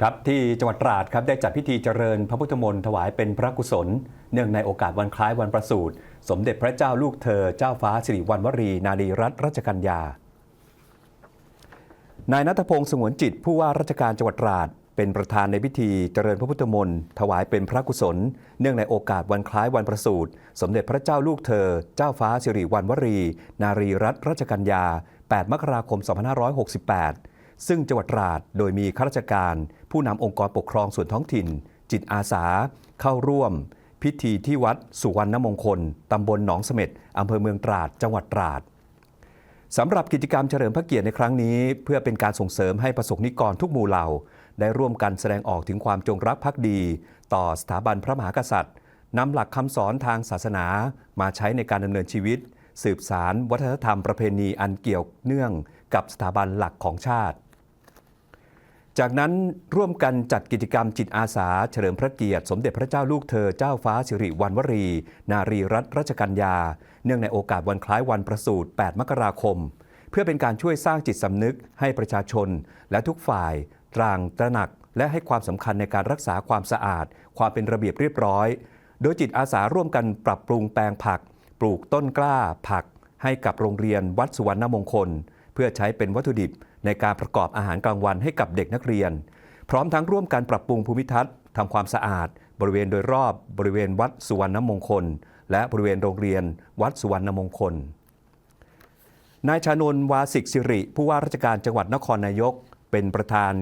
ครับที่จังหวัดตราดครับได้จัดพิธีเจริญพระพุทธมนต์ถวายเป็นพระกุศล เนื่องในโอกาสวันคล้ายวันประสูติ สมเด็จพระเจ้าลูกเธอเจ้าฟ้าสิริวัณวรี นารีรัตนรัชกัญญานายนัทพงศ์สงวนจิตผู้ว่าราชการจังหวัดตราด เป็นประธานในพิธีเจริญพระพุทธมนต์ถวายเป็นพระกุศล เนื่องในโอกาสวันคล้ายวันประสูติ สมเด็จพระเจ้าลูกเธอ เจ้าฟ้าสิริวัณวรี นารีรัตนรัชกัญญา 8 มกราคม 2568 ซึ่งจังหวัดตราดโดยมีข้าราชการ ผู้นำองค์กรปกครองส่วนท้องถิ่น จิตอาสา เข้าร่วม พิธีที่วัดสุวรรณมงคลตำบลหนองเสม็ดอำเภอเมืองตราด จังหวัดตราดสำหรับกิจกรรมเฉลิมพระเกียรติในครั้งนี้ เพื่อเป็นการส่งเสริมให้ประสบนิกรทุกหมู่เหล่า ได้ร่วมกันแสดงออกถึงความจงรักภักดี ต่อสถาบันพระมหากษัตริย์นำหลักคำสอนทางศาสนามาใช้ในการดำเนินชีวิต สืบสารวัฒนธรรมประเพณีอันเกี่ยวเนื่องกับสถาบันหลักของชาติ จากนั้นร่วมกันจัดกิจกรรมจิตอาสา เฉลิมพระเกียรติ สมเด็จพระเจ้าลูกเธอเจ้าฟ้าสิริวัณวรี นารีรัตนรัชกัญญา เนื่องในโอกาสวันคล้ายวันประสูติ 8 มกราคม เพื่อเป็นการช่วยสร้างจิตสำนึกให้ประชาชน และทุกฝ่ายตรางตระหนัก และให้ความสำคัญในการรักษาความสะอาด ความเป็นระเบียบเรียบร้อย โดยจิตอาสาร่วมกันปรับปรุงแปลงผัก ปลูกต้นกล้าผัก ให้กับโรงเรียนวัดสุวรรณมงคล เพื่อใช้เป็นวัตถุดิบ ในการประกอบอาหารกลางวันให้กับเด็กนักเรียน พร้อมทั้งร่วมกันปรับปรุงภูมิทัศน์ทำความสะอาด บริเวณโดยรอบบริเวณวัดสุวรรณมงคล และบริเวณโรงเรียน วัดสุวรรณมงคลนายชานนวาสิกสิริ ผู้ว่าราชการจังหวัดนครนายก เป็นประธาน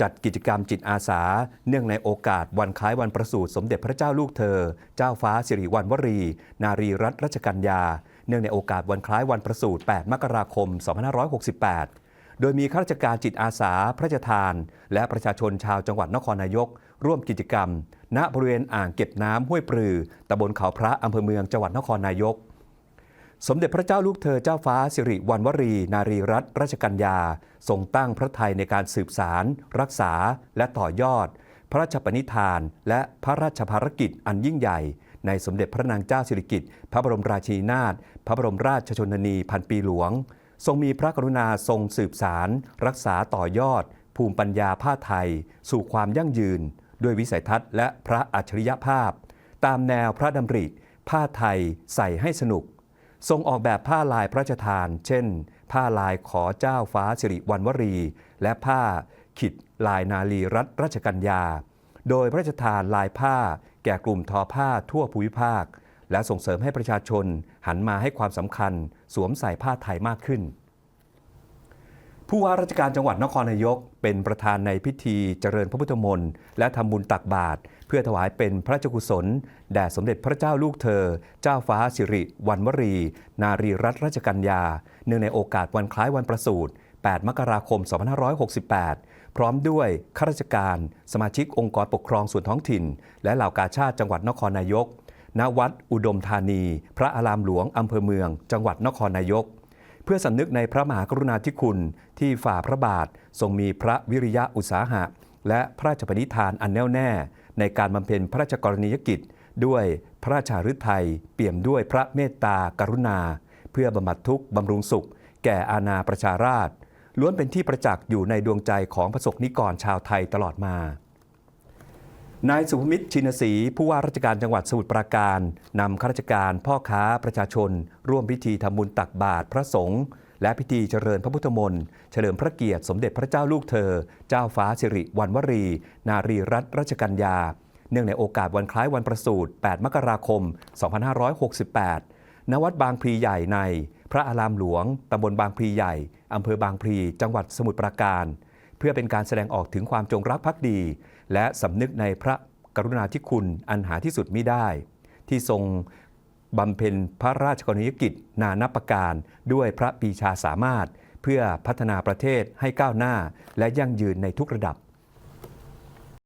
จัดกิจกรรมจิตอาสา เนื่องในโอกาสวันคล้ายวันประสูติสมเด็จพระเจ้าลูกเธอ เจ้าฟ้าสิริวัณวรี นารีรัตนรัชกัญญา เนื่องในโอกาสวันคล้ายวันประสูติ 8 มกราคม 2568 โดยมีข้าราชการจิตอาสา พระราชทาน และประชาชนชาวจังหวัดนครนายก ร่วมกิจกรรม ณบริเวณอ่างเก็บน้ำห้วยปรือตำบลเขาพระอำเภอเมืองจังหวัดนครนายก สมเด็จพระเจ้าลูกเธอเจ้าฟ้าสิริวัณวรี นารีรัตนราชกัญญา ทรงตั้งพระไทยในการสืบสาร รักษา และต่อยอด พระราชปณิธาน และพระราชภารกิจอันยิ่งใหญ่ในสมเด็จพระนางเจ้าสิริกิติ์พระบรมราชินีนาถ พระบรมราชชนนีพันปีหลวง ทรงมีพระกรุณาทรงสืบสาร รักษาต่อยอด ภูมิปัญญาผ้าไทย สู่ความยั่งยืน ด้วยวิสัยทัศน์และพระอัจฉริยภาพ ตามแนวพระดำริ ผ้าไทยใส่ให้สนุก ทรงออกแบบผ้าลายพระราชทาน เช่น ผ้าลายขอเจ้าฟ้าสิริวัณวรี และผ้าขิดลายนาลีรัตราชกัญญา โดยพระราชทานลายผ้าแก่กลุ่มทอผ้าทั่วภูมิภาค และส่งเสริมให้ประชาชนหันมาให้ความสำคัญ สวมใส่ผ้าไทยมากขึ้น ผู้ว่าราชการจังหวัดนครนายก เป็นประธานในพิธีเจริญพระพุทธมนต์และทำบุญตักบาตรเพื่อถวายเป็นพระราชกุศล แด่สมเด็จพระเจ้าลูกเธอ เจ้าฟ้าสิริ วัณวรี นารีรัตนราชกัญญา เนื่องในโอกาสวันคล้ายวันประสูติ 8 มกราคม 2568 พร้อมด้วยข้าราชการ สมาชิกองค์กรปกครองส่วนท้องถิ่น และเหล่ากาชาติจังหวัดนครนายก ณวัดอุดมธานี พระอารามหลวงอำเภอเมือง จังหวัดนครนายก เพื่อสำนึกในพระมหากรุณาธิคุณที่ฝ่าพระบาททรงมีพระวิริยะอุตสาหะ และพระราชปณิธานอันแน่วแน่ ในการบำเพ็ญพระราชกรณียกิจ ด้วยพระราชาฤทัยเปี่ยมด้วยพระเมตตากรุณา เพื่อบำบัดทุกข์บำรุงสุข แก่อาณาประชาราษฎร์ล้วนเป็นที่ประจักษ์อยู่ในดวงใจของประสบนิกรชาวไทยตลอดมา นายสุภมิตรชินศรีผู้ว่าราชการจังหวัดสมุทรปราการนำข้าราชการพ่อค้าประชาชน ร่วมพิธีทำบุญตักบาตรพระสงฆ์และพิธีเจริญพระพุทธมนต์เฉลิมพระเกียรติสมเด็จพระเจ้าลูกเธอ เจ้าฟ้าสิริวัณวรี นารีรัตนราชกัญญา เนื่องในโอกาสวันคล้ายวันประสูติ 8 มกราคม 2568 ณ วัดบางพลีใหญ่ใน พระอารามหลวงตำบลบางพลีใหญ่อำเภอบางพลีจังหวัดสมุทรปราการ เพื่อเป็นการแสดงออกถึงความจงรักภักดี และสำนึกในพระกรุณาธิคุณอันหาที่สุดมิได้ ที่ทรงบำเพ็ญพระราชกรณียกิจนานับประการด้วยพระปีชาสามารถ เพื่อพัฒนาประเทศให้ก้าวหน้าและยั่งยืนในทุกระดับ